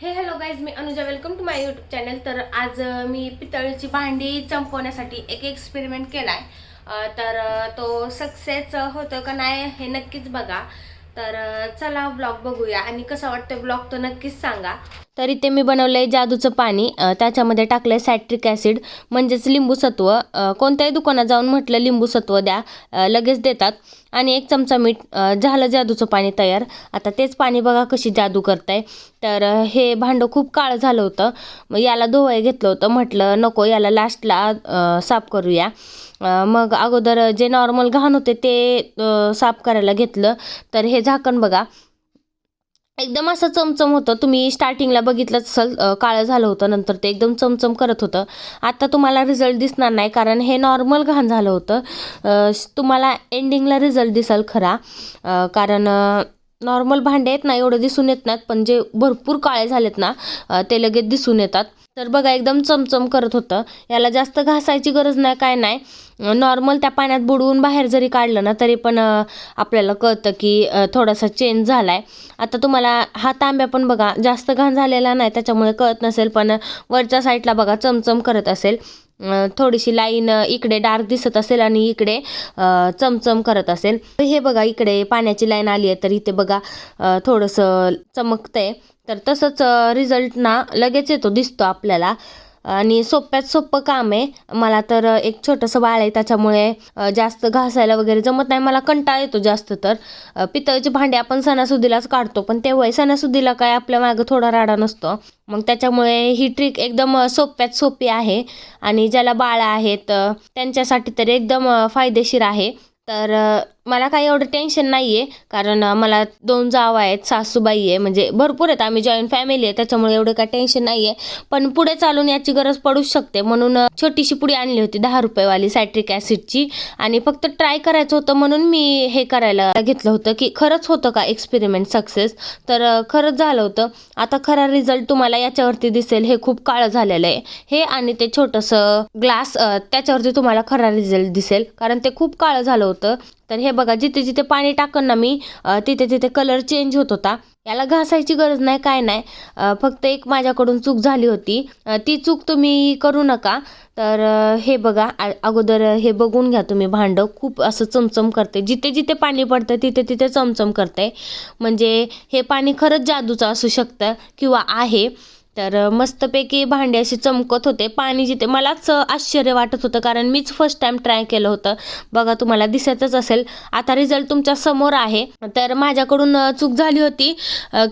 हे hello guys me Anuja. Welcome to my YouTube channel तर आज मी पितळीची भांडी चंपवण्यासाठी एक एक्सपेरिमेंट केला आहे तर तो सक्सेस होतो का नाही हे नक्कीच बघा. तर चला ब्लॉग बघूया. आणि कसा वाटतं ब्लॉग तो नक्कीच सांगा. तर इथे मी बनवलं आहे जादूचं पाणी. त्याच्यामध्ये टाकलं आहे सॅट्रिक ॲसिड म्हणजेच लिंबूसत्व कोणत्याही दुकानात जाऊन म्हटलं लिंबूसत्व द्या. लगेच देतात. आणि एक चमचा मीठ झालं जादूचं पाणी तयार. आता तेच पाणी बघा कशी जादू करताय. तर हे भांडं खूप काळं झालं होतं. मग याला धुवाय घेतलं होतं. म्हटलं नको याला लास्टला साफ करूया. मग अगोदर जे नॉर्मल घाण होते ते साफ करायला घेतलं. तर हे झाकण बघा. एकदम असं चमचम होतं. तुम्ही स्टार्टिंगला बघितलं असाल काळं झालं होतं नंतर ते एकदम चमचम करत होतं. आता तुम्हाला रिझल्ट दिसणार नाही कारण हे नॉर्मल घाण झालं होतं. तुम्हाला एंडिंगला रिझल्ट दिसेल खरा. कारण नॉर्मल भांडे आहेत ना एवढं दिसून येत नाहीत पण जे भरपूर काळे झालेत ना ते लगेच दिसून येतात. तर बघा एकदम चमचम करत होतं. याला जास्त घासायची गरज नाही काय नाही. नॉर्मल त्या पाण्यात बुडवून बाहेर जरी काढलं ना तरी पण आपल्याला कळतं की थोडासा चेंज झाला आहे आता तुम्हाला हा तांब्या पण बघा जास्त घाण झालेला नाही त्याच्यामुळे कळत नसेल पण वरच्या साईडला बघा चमचम करत असेल. थोडीशी लाईन इकडे डार्क दिसत असेल आणि इकडे चमचम करत असेल. तर हे बघा इकडे पाण्याची लाईन आली आहे तर इथे बघा थोडंसं चमकतंय. तर तसंच रिझल्ट ना लगेच येतो दिसतो आपल्याला. आणि सोप्यात सोपं काम आहे. मला तर एक छोटंसं बाळ आहे त्याच्यामुळे जास्त घासायला वगैरे जमत नाही. मला कंटाळा येतो जास्त तर. पितळचे भांडे आपण सणासुदीलाच काढतो पण तेव्हाही सणासुदीला काय आपल्या मागं थोडा राडा नसतो. मग त्याच्यामुळे ही ट्रिक एकदम सोप्यात सोपी आहे. आणि ज्याला बाळं आहेत त्यांच्यासाठी तर एकदम फायदेशीर आहे. तर मला काही एवढं टेन्शन नाही आहे कारण मला दोन जावा आहेत सासूबाई आहे. म्हणजे भरपूर आहेत. आम्ही जॉईंट फॅमिली आहे. त्याच्यामुळे एवढं काही टेन्शन नाही आहे पण पुढे चालून याची गरज पडूच शकते. म्हणून छोटीशी पुडी आणली होती दहा रुपयेवाली सायट्रिक ॲसिडची आणि फक्त ट्राय करायचं होतं म्हणून मी हे करायला घेतलं होतं की खरंच होतं का एक्सपेरिमेंट सक्सेस तर खरंच झालं होतं. आता खरा रिझल्ट तुम्हाला याच्यावरती दिसेल. हे खूप काळं झालेलं आहे. हे आणि ते छोटंसं ग्लास त्याच्यावरती तुम्हाला खरा रिझल्ट दिसेल. कारण ते खूप काळं झालं होतं. तर हे बघा जिथे जिथे पाणी टाकन ना मी तिथे तिथे कलर चेंज होत होता. याला घासायची गरज नाही काय नाही. फक्त एक माझ्याकडून चूक झाली होती. ती चूक तुम्ही करू नका. तर हे बघा अगोदर हे बघून घ्या तुम्ही भांडं. खूप असं चमचम करते. जिथे जिथे पाणी पडतं तिथे तिथे चमचम करते. म्हणजे हे पाणी खरंच जादूचं असू शकतं किंवा आहे. तर मस्तपैकी भांडे असे चमकत होते. पाणी जिथे मलाच आश्चर्य वाटत होतं कारण मीच फर्स्ट टाइम ट्राय केलं होतं. बघा तुम्हाला दिसतच असेल. आता रिझल्ट तुमच्यासमोर आहे. तर माझ्याकडून चूक झाली होती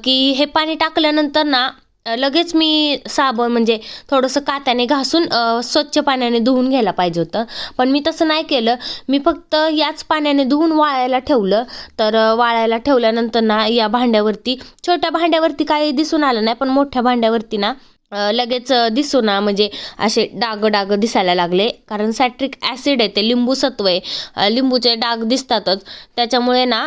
की हे पाणी टाकल्यानंतर ना लगेच मी साबण म्हणजे थोडंसं कात्याने घासून स्वच्छ पाण्याने धुवून घ्यायला पाहिजे होतं. पण मी तसं नाही केलं. मी फक्त याच पाण्याने धुवून वाळायला ठेवलं. तर वाळायला ठेवल्यानंतर ना या भांड्यावरती छोट्या भांड्यावरती काही दिसून आलं नाही पण मोठ्या भांड्यावरती ना लगेच दिसू ना म्हणजे असे डाग डाग दिसायला लागले. कारण सॅट्रिक ॲसिड आहे ते लिंबू सत्व आहे. लिंबूचे डाग दिसतातच. त्याच्यामुळे ना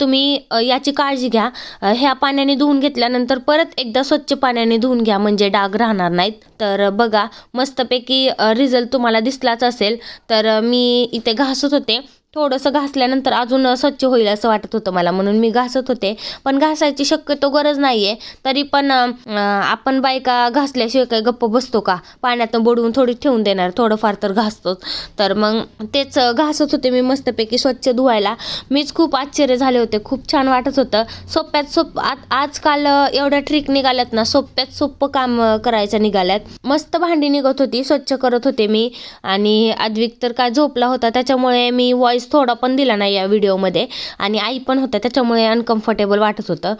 तुम्ही याची काळजी घ्या. ह्या पाण्याने धुवून घेतल्यानंतर परत एकदा स्वच्छ पाण्याने धुवून घ्या म्हणजे डाग राहणार नाहीत. तर बघा मस्तपैकी रिझल्ट तुम्हाला दिसलाच असेल. तर मी इथे घासत होते. थोडंसं घासल्यानंतर अजून स्वच्छ होईल असं वाटत होतं मला. म्हणून मी घासत होते. पण घासायची शक्यतो गरज नाही आहे तरी पण आपण बायका घासल्याशिवाय काही गप्प बसतो का? पाण्यातून बुडवून थोडी ठेवून देणार. थोडंफार तर घासतोच. तर मग तेच घासत होते मी मस्तपैकी स्वच्छ धुवायला. मीच खूप आश्चर्य झाले होते. खूप छान वाटत होतं. सोप्यात सोप आत आजकाल एवढ्या ट्रिक निघाल्यात ना सोप्यात सोपं काम करायचं निघाल्यात. मस्त भांडी निघत होती. स्वच्छ करत होते मी. आणि अद्विक तर काय झोपला होता. त्याच्यामुळे मी वॉइस थोडा पण दिला नाही या व्हिडिओमध्ये आणि आई पण होत्या त्याच्यामुळे अनकम्फर्टेबल वाटत होतं.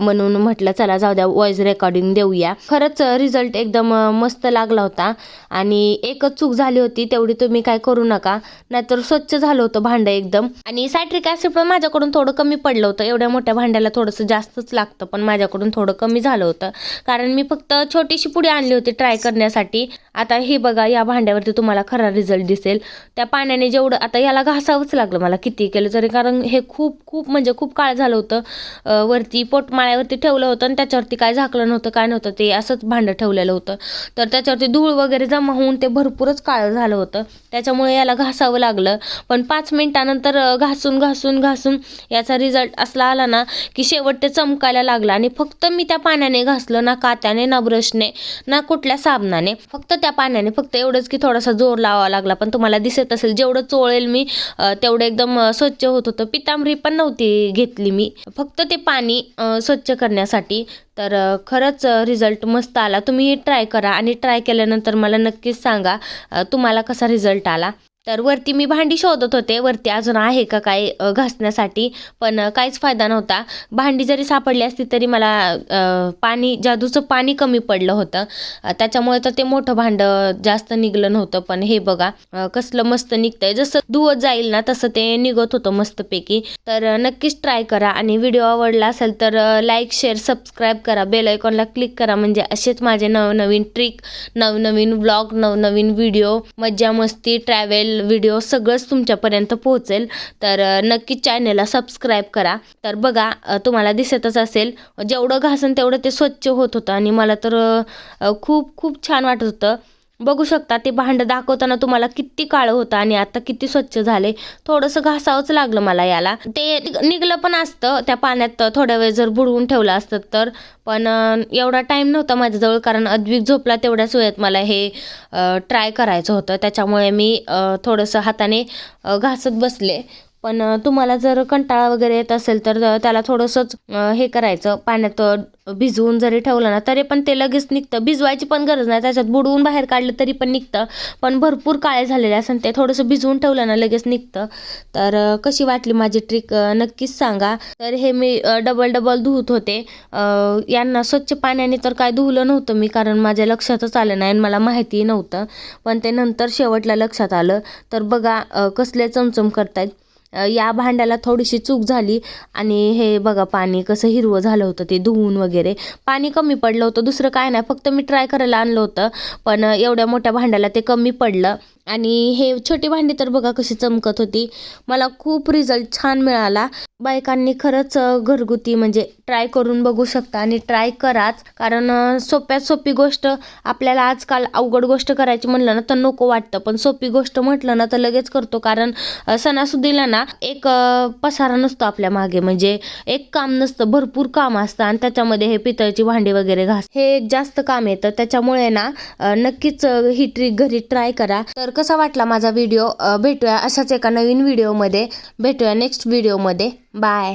म्हणून म्हटलं चला जाऊ द्या वॉईस रेकॉर्डिंग देऊया. खरंच रिझल्ट एकदम मस्त लागला होता. आणि एकच चूक झाली होती तेवढी तुम्ही काय करू नका. नाहीतर स्वच्छ झालं होतं भांडं एकदम. आणि सायट्रिक ॲसिड पण माझ्याकडून थोडं कमी पडलं होतं. एवढ्या मोठ्या भांड्याला थोडंसं जास्तच लागतं पण माझ्याकडून थोडं कमी झालं होतं. कारण मी फक्त छोटीशी पुढे आणली होती ट्राय करण्यासाठी. आता हे बघा या भांड्यावरती तुम्हाला खरा रिझल्ट दिसेल. त्या पाण्याने जेवढं आता याला घास असावंच लागलं मला किती केलं तरी. कारण हे खूप खूप म्हणजे खूप काळ झालं होतं. वरती पोटमाळ्यावरती ठेवलं होतं आणि त्याच्यावरती काय झाकलं नव्हतं काय नव्हतं ते असंच भांडं ठेवलेलं होतं. तर त्याच्यावरती धूळ वगैरे जमा होऊन ते भरपूरच काळं झालं होतं. त्याच्यामुळे याला घासावं लागलं. पण पाच मिनिटानंतर घासून घासून घासून याचा रिझल्ट असला आला ना की शेवट ते चमकायला लागला. आणि फक्त मी त्या पाण्याने घासलं ना कात्याने ना ब्रशने ना कुठल्या साबणाने. फक्त त्या पाण्याने फक्त एवढंच की थोडासा जोर लावावा लागला. पण तुम्हाला दिसत असेल जेवढं चोळेल मी तेवढं एकदम स्वच्छ होत होतं. पितांबरी पण नव्हती घेतली मी. फक्त ते पाणी स्वच्छ करण्यासाठी. तर खरंच रिझल्ट मस्त आला. तुम्ही ट्राय करा आणि ट्राय केल्यानंतर मला नक्कीच सांगा तुम्हाला कसा रिझल्ट आला? तर वरती मी भांडी शोधत होते. वरती अजून आहे का काय घासण्यासाठी? पण काहीच फायदा नव्हता. भांडी जरी सापडली असती तरी मला पाणी जादूचं पाणी कमी पडलं होतं. त्याच्यामुळे तर ते मोठं भांडं जास्त निघलं नव्हतं. पण हे बघा कसलं मस्त निघतंय. जसं धुवत जाईल ना तसं ते निघत होतं मस्तपैकी. तर नक्कीच ट्राय करा. आणि व्हिडिओ आवडला असेल तर लाईक शेअर सबस्क्राईब करा. बेल आयकॉनला क्लिक करा. म्हणजे असेच माझे नवनवीन ट्रिक नवनवीन व्लॉग नवनवीन व्हिडिओ. मज्जा मस्ती ट्रॅव्हल व्हिडिओ सगळंच तुमच्यापर्यंत पोहोचेल. तर नक्कीच चॅनलला सबस्क्राईब करा. तर बघा तुम्हाला दिसतच असेल जेवढं घासन तेवढं ते स्वच्छ होत होतं आणि मला तर खूप खूप छान वाटत होतं. बघू शकता ते भांडं दाखवताना तुम्हाला किती काळं होतं आणि आता किती स्वच्छ झाले. थोडंसं घासावंच लागलं मला याला. ते निघलं पण असतं त्या पाण्यात थोड्या वेळ जर बुडवून ठेवलं असतं तर. पण एवढा टाईम नव्हता माझ्याजवळ कारण अद्विक झोपला तेवढ्याच वेळेत मला हे ट्राय करायचं होतं. त्याच्यामुळे मी थोडंसं हाताने घासत बसले. पण तुम्हाला जर कंटाळा वगैरे येत असेल तर त्याला थोडंसंच हे करायचं. पाण्यात भिजवून जरी ठेवलं ना तरी पण ते लगेच निघतं. भिजवायची पण गरज नाही. त्याच्यात बुडवून बाहेर काढलं तरी पण निघतं. पण भरपूर काळे झालेले असं ते थोडंसं भिजवून ठेवलं ना लगेच निघतं. तर कशी वाटली माझी ट्रिक नक्कीच सांगा. तर हे मी डबल डबल धुवत होते. यांना स्वच्छ पाण्याने तर काय धुवलं नव्हतं मी कारण माझ्या लक्षातच आलं नाही आणि मला माहितीही नव्हतं. पण ते नंतर शेवटला लक्षात आलं. तर बघा कसले चमचम करतायत. या भांड्याला थोडीशी चूक झाली आणि हे बघा पाणी कसं हिरवं झालं होतं ते धुवून वगैरे. पाणी कमी पडलं होतं दुसरं काय नाही फक्त मी ट्राय करायला आणलं होतं पण एवढ्या मोठ्या भांड्याला ते कमी पडलं. आणि हे छोटी भांडी तर बघा कशी चमकत होती. मला खूप रिझल्ट छान मिळाला. बायकांनी खरंच घरगुती म्हणजे ट्राय करून बघू शकता आणि ट्राय कराच. कारण सोप्यात सोपी गोष्ट आपल्याला आजकाल अवघड गोष्ट करायची म्हणलं ना तर नको वाटतं. पण सोपी गोष्ट म्हटलं ना तर लगेच करतो. कारण सणासुदीला ना एक पसारा नसतो आपल्या मागे. म्हणजे एक काम नसतं भरपूर काम असतं आणि त्याच्यामध्ये हे पितळची भांडी वगैरे घास हे एक जास्त काम येतं त्याच्यामुळे ना नक्कीच ही ट्रिक घरी ट्राय करा. तर कसा वाटला माझा व्हिडिओ भेटूया अशाच एका नवीन व्हिडिओमध्ये भेटूया नेक्स्ट व्हिडिओमध्ये बाय